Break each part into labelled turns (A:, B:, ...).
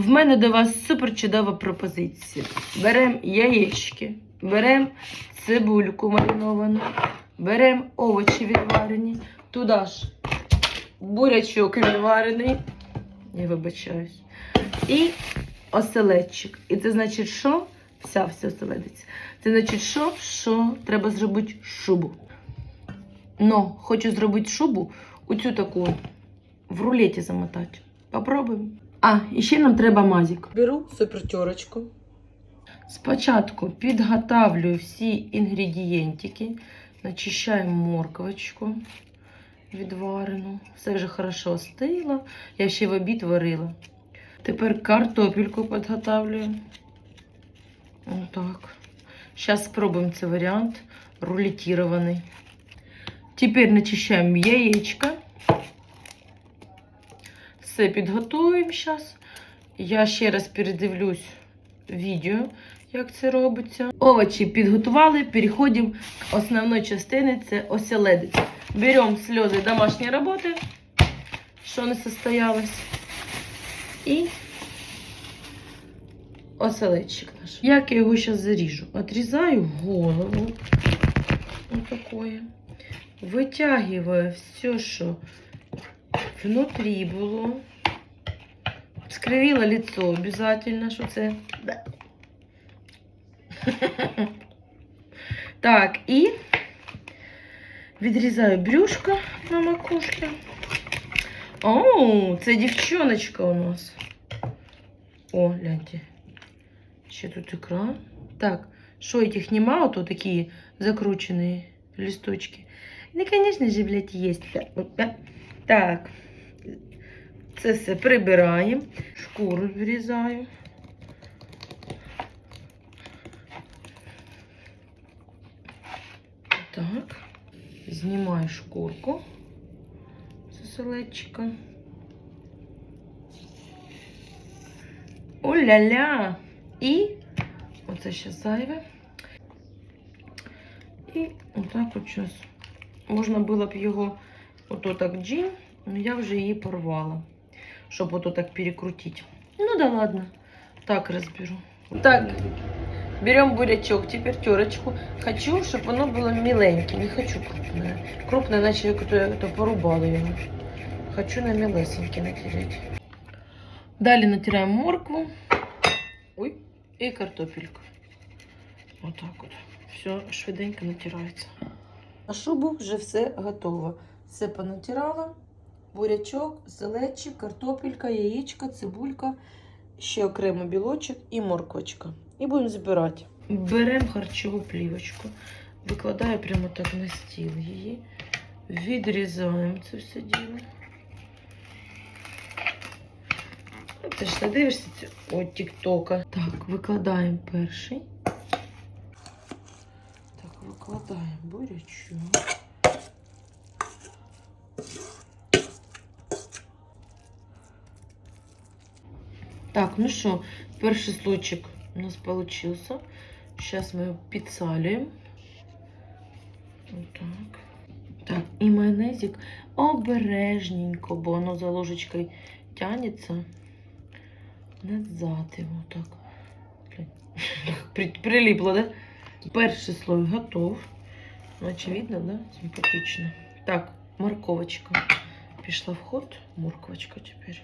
A: В мене до вас супер чудова пропозиція. Беремо яєчки, беремо цибульку мариновану, беремо овочі відварені, туди ж бурячок відварений. Я вибачаюсь. І оселедчик. І це значить, що? Вся вся оселедець. Це значить, що? Що треба зробити шубу. Но хочу зробити шубу у цю таку в рулеті замотати. Попробуємо. А, і ще нам треба мазик. Беру супертерочку. Спочатку підготавлюю всі інгредієнтики. Начищаю морквочку відварену. Все вже хорошо остило. Я ще в обід варила. Тепер картопельку підготавлюю. Отак. Зараз спробуємо цей варіант рулетірований. Тепер начищаємо яєчко. Все підготуємо зараз. Я ще раз передивлюсь відео, як це робиться. Овочі підготували, переходимо к основної частини це оселедець. Беремо сльози домашньої роботи, що не состоялось. І оселедчик наш. Як я його зараз заріжу? Отрізаю голову. Ось такое. Витягую все, що внутрі було. Скривила лицо обязательно, що це. Так, і відрізаю брюшко на макушці. О, це дівчоночка у нас. О, гляньте. Ще тут екран. Так, що этих нема, ото такі закручені листочки. Ну, конечно же, блядь, есть. Так. Це все прибираємо. Шкуру вирізаю. Так. Знімаю шкурку з оселедчика. О-ля-ля! І оце ще зайве. І отак от зараз. Можна було б його ото так джин, але я вже її порвала, щоб ото так перекрутити. Ну да ладно, так розберу. Так, берем бурячок, теперь терочку. Хочу, чтобы оно было миленьким, не хочу крупное. Крупное, иначе я то, то порубала его. Хочу на милесенький натереть. Далее натираем моркву. Ой, и картофельку. Вот так вот. Все швиденько натирається. На шубу вже все готово. Все понатирала. Бурячок, селедчик, картопелька, яєчка, цибулька, ще окремо білочок і морквочка. І будемо збирати. Беремо харчову плівочку, викладаю прямо так на стіл її. Відрізаємо це все діло. Ну, Ти ж дивишся цього тіктока. Так, викладаємо перший. Так, викладаємо бурячок. Так, ну що, перший слойчик у нас получился. Сейчас мы его підсалюємо. Вот так. І майонезик обережненько, бо воно за ложечкою тянется назад його так. При- Прилипло, да? Перший слой готов. Ну, Очевидно, да? Симпатично. Так, морковочка. Пішла в ход. Морковочка тепер.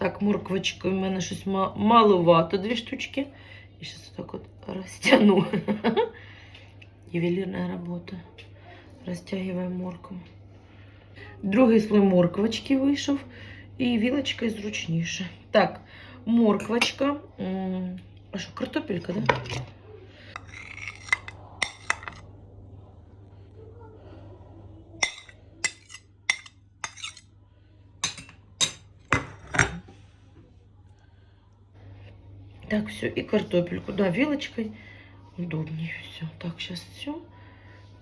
A: Так, морквочка у мене щось маловато, дві штучки. І зараз так от розтягну. Ювелірна робота. Розтягуємо моркву. Другий слой морквочки вийшов. І вілочкою зручніше. Так, морквочка. А що, картопелька, да? Так, все, и картопельку, да, вилочкой удобнее все. Так, сейчас все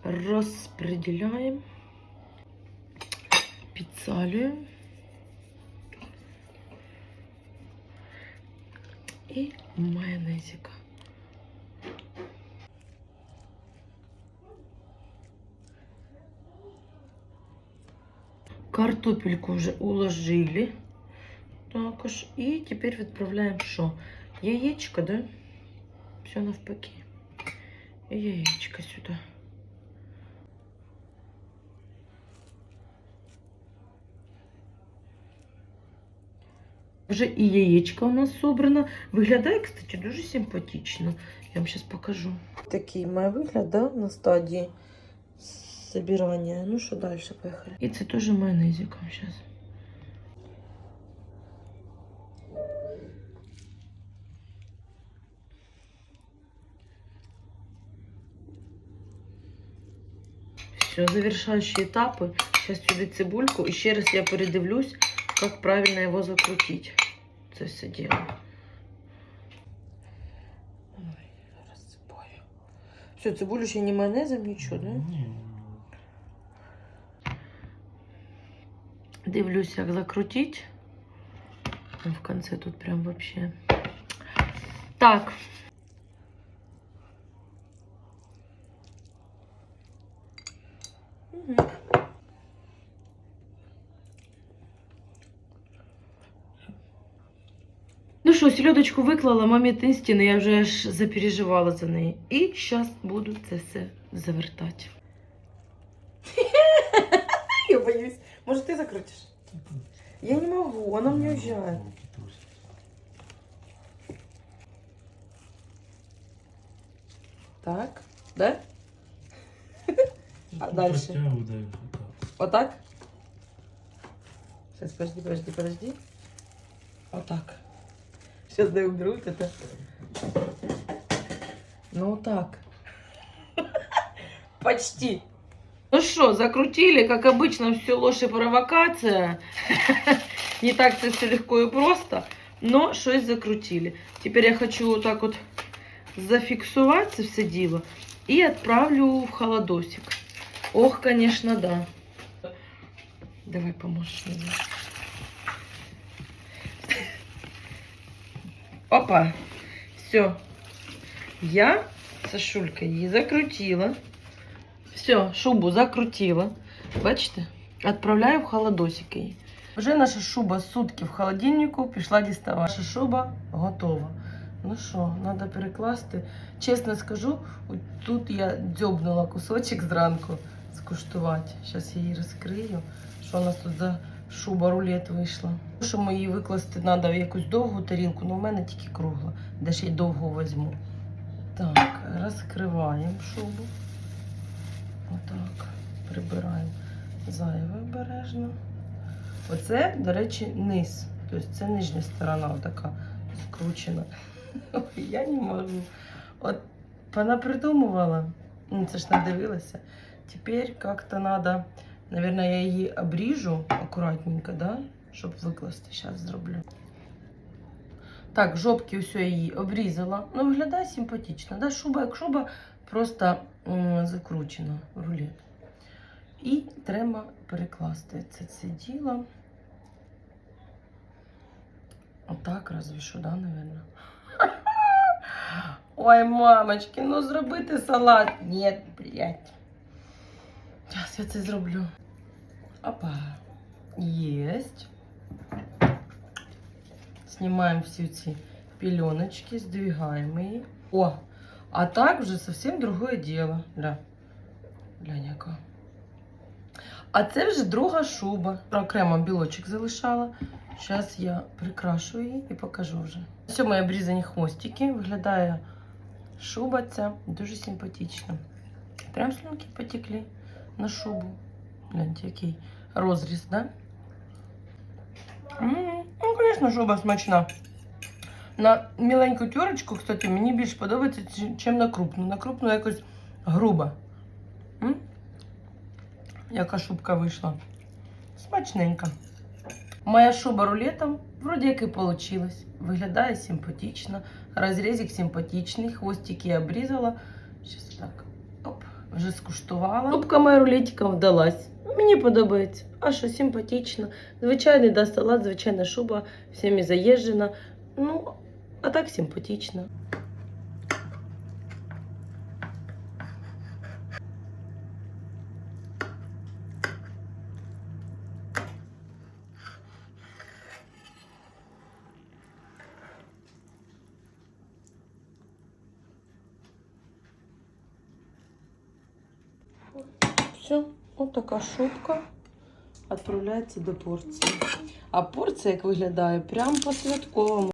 A: распределяем, підсалюємо. І майонезик. Картопельку уже уложили. Також. І тепер відправляємо що? Яєчко, да? Все навпаки. І яєчко сюди. Вже і яєчко у нас собрано. Виглядає, кстати, дуже симпатично. Я вам зараз покажу. Такий має вигляд, да, на стадії собирання. Ну що далі, поїхали. І це теж майонезиком зараз. Все, завершающие этапы. Сейчас сюда цибульку. И еще раз я передивлюсь, как правильно его закрутить. Це все дело. Все, цибулю ще не майонезом, нічого, да?
B: Ні.
A: Дивлюсь, як закрутить. Ну, В конце тут прям вообще. Так. Мгм. Ну що, сільодочку виклала, мамі істини, я вже аж запереживала за неї. І зараз буду це все завертати. Я боюсь. Може, ти закрутиш? Я не могу, она мне уезжает. Так, да? А дальше?
B: Дай вот так.
A: Сейчас, подожди, подожди, подожди. Вот так. Сейчас дай уберу вот это. Ну, вот так. Почти. Ну что, закрутили, как обычно, все ложь и провокация. Не так это все легко и просто, но щось закрутили. Теперь я хочу вот так вот зафиксовать все дело и отправлю в холодосик. Ох, конечно, да. Давай поможешь мне. Опа. Все. Я, Сашулька, її закрутила. Все, шубу закрутила. Бачите? Отправляю в холодосик її. Вже наша шуба сутки в холодильнику пішла діставати. Наша шуба готова. Ну що, треба перекласти. Чесно скажу, тут я дзьобнула кусочок зранку скуштувати. Зараз я її розкрию. Що у нас тут за шуба рулет вийшла. Що ми її викласти треба в якусь довгу тарілку, але в мене тільки кругла. Де я й довго візьму. Так, розкриваємо шубу. Отак. Прибираємо зайве обережно. Оце, до речі, низ. Тобто це нижня сторона, отака скручена. Я не можу. От вона придумувала. Ну, це ж надивилася. Тепер як-то треба, наверное, я її обріжу акуратненько, да? щоб викласти. Зараз зроблю. Так, жопки все її обрізала. Ну, виглядає симпатично. Да? Шуба як шуба, просто м, закручена в рулет. І треба перекласти це, це діло. Отак разве що, да, наверное. Ой, мамочки, ну зробити салат. Ні, блядь. Зараз я це зроблю. Опа. Єсть. Знімаємо всі ці пеленочки, здвигаємо її. О, а так вже зовсім другое діло. Глянь, яка. А це вже друга шуба. Окремо білочок залишала. Зараз я прикрашу її і покажу вже. Ось мої обрізані хвостики. Виглядає шуба ця дуже симпатично. Прям слюнки потекли на шубу. Гляньте, який розріз, да? М, Ну, звісно, шуба смачна. На міленьку тюрочку, кстати, мені більш подобається, ніж на крупну. На крупну якось груба. М? Яка шубка вийшла. Смачненька. Моя шуба рулетом вроді як і вийшло. Виглядає симпатично. Розрізик симпатичний. Хвостики я обрізала. Щас так. Оп, вже скуштувала. Шубка моя рулетиком вдалась. Мені подобається. А що симпатично. Звичайний да, салат, звичайна шуба, всіми заїжджена. Ну, а так симпатично. Все, от така шубка відправляється до порції. А порція, як виглядає, прям по святковому.